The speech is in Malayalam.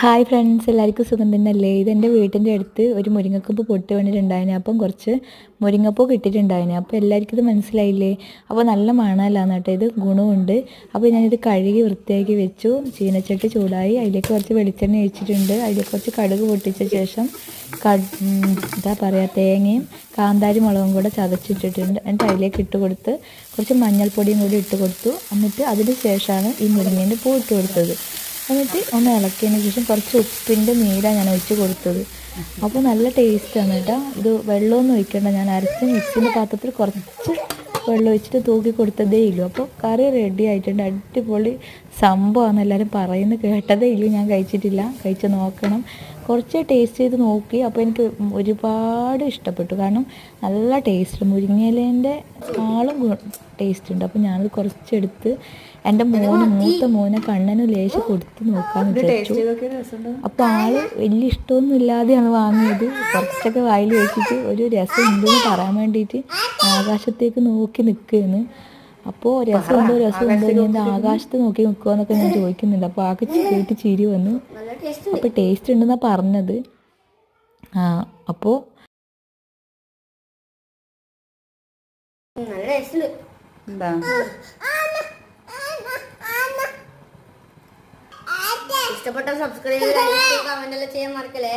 ഹായ് ഫ്രണ്ട്സ് എല്ലാവർക്കും സുഖം തന്നെയല്ലേ? ഇതെന്റെ വീട്ടിന്റെ അടുത്ത് ഒരു മുരിങ്ങക്കപ്പ് പൊട്ടി വേണ്ടിയിട്ടുണ്ടായിന് അപ്പം കുറച്ച് മുരിങ്ങപ്പൂ കിട്ടിയിട്ടുണ്ടായിന്. അപ്പോൾ എല്ലാവർക്കും ഇത് മനസ്സിലായില്ലേ? അപ്പോൾ നല്ല മണമല്ലാന്ന് കേട്ടോ. ഇത് ഗുണമുണ്ട്. അപ്പോൾ ഞാനിത് കഴുകി വൃത്തിയാക്കി വെച്ചു. ചീനച്ചട്ടി ചൂടായി. അതിലേക്ക് കുറച്ച് വെളിച്ചെണ്ണ ഒഴിച്ചിട്ടുണ്ട്. അതിലേക്ക് കുറച്ച് കടുക് പൊട്ടിച്ച ശേഷം എന്താ പറയുക തേങ്ങയും കാന്താരി മുളകും കൂടെ ചതച്ചിട്ടിട്ടുണ്ട് എന്നിട്ട് അതിലേക്ക് ഇട്ട് കൊടുത്ത് കുറച്ച് മഞ്ഞൾപ്പൊടിയും കൂടി ഇട്ട് കൊടുത്തു. എന്നിട്ട് അതിന് ശേഷമാണ് ഈ മുരിങ്ങേന്റെ പൂ ഇട്ട് കൊടുത്തത്. എന്നിട്ട് ഒന്ന് ഇളക്കിയതിന് ശേഷം കുറച്ച് ഉപ്പിന്റെ നീരാണ് ഞാൻ ഒഴിച്ച് കൊടുത്തത്. അപ്പോൾ നല്ല ടേസ്റ്റ് ആണ് കേട്ടോ ഇത് വെള്ളമൊന്നും ഒഴിക്കേണ്ട. ഞാൻ അരച്ച് മിക്സിന്റെ പാത്രത്തിൽ കുറച്ച് വെള്ളം ഒഴിച്ചിട്ട് തൂക്കി കൊടുത്തതേ ഇല്ലു അപ്പോൾ കറി റെഡി ആയിട്ടുണ്ട്. അടിപൊളി സംഭവമാണ്. എല്ലാവരും പറയുന്നത് കേട്ടതേ ഇല്ല. ഞാൻ കഴിച്ചിട്ടില്ല. കഴിച്ച് നോക്കണം. കുറച്ച് ടേസ്റ്റ് ചെയ്ത് നോക്കി. അപ്പോൾ എനിക്ക് ഒരുപാട് ഇഷ്ടപ്പെട്ടു. കാരണം നല്ല ടേസ്റ്റ് മുരിങ്ങയിലേന്റെ ആളും ടേസ്റ്റ് ഉണ്ട്. അപ്പോൾ ഞാനത് കുറച്ചെടുത്ത് എന്റെ മോന് മൂത്ത മോനെ കണ്ണന് ലേശം കൊടുത്ത് നോക്കാമെന്ന് വിചാരിച്ചു. അപ്പോൾ ആൾ വലിയ ഇഷ്ടമൊന്നും ഇല്ലാതെയാണ് വാങ്ങിയത്. കുറച്ചൊക്കെ വായിൽ വെച്ചിട്ട് ഒരു രസം ഉണ്ടെന്ന് പറയാൻ വേണ്ടിയിട്ട് ആകാശത്തേക്ക് നോക്കി നിൽക്കുകയാണ്. അപ്പോൾ രസമുണ്ടോ? രസമുണ്ടോ? നീ എന്താ ആകാശത്ത് നോക്കി നിൽക്കുമെന്നൊക്കെ ഞാൻ ചോദിക്കുന്നുണ്ട്. അപ്പോൾ ആകെ കേട്ട് ചിരി വന്നു. അപ്പോൾ ടേസ്റ്റ് ഉണ്ടെന്നാണ് പറഞ്ഞത്. ആ അപ്പോൾ നല്ല ടേസ്റ്റ് എന്താ? ഇഷ്ടപ്പെട്ട സബ്സ്ക്രൈബ് കമന്റ് എല്ലാം ചെയ്യാൻ മറക്കല്ലേ?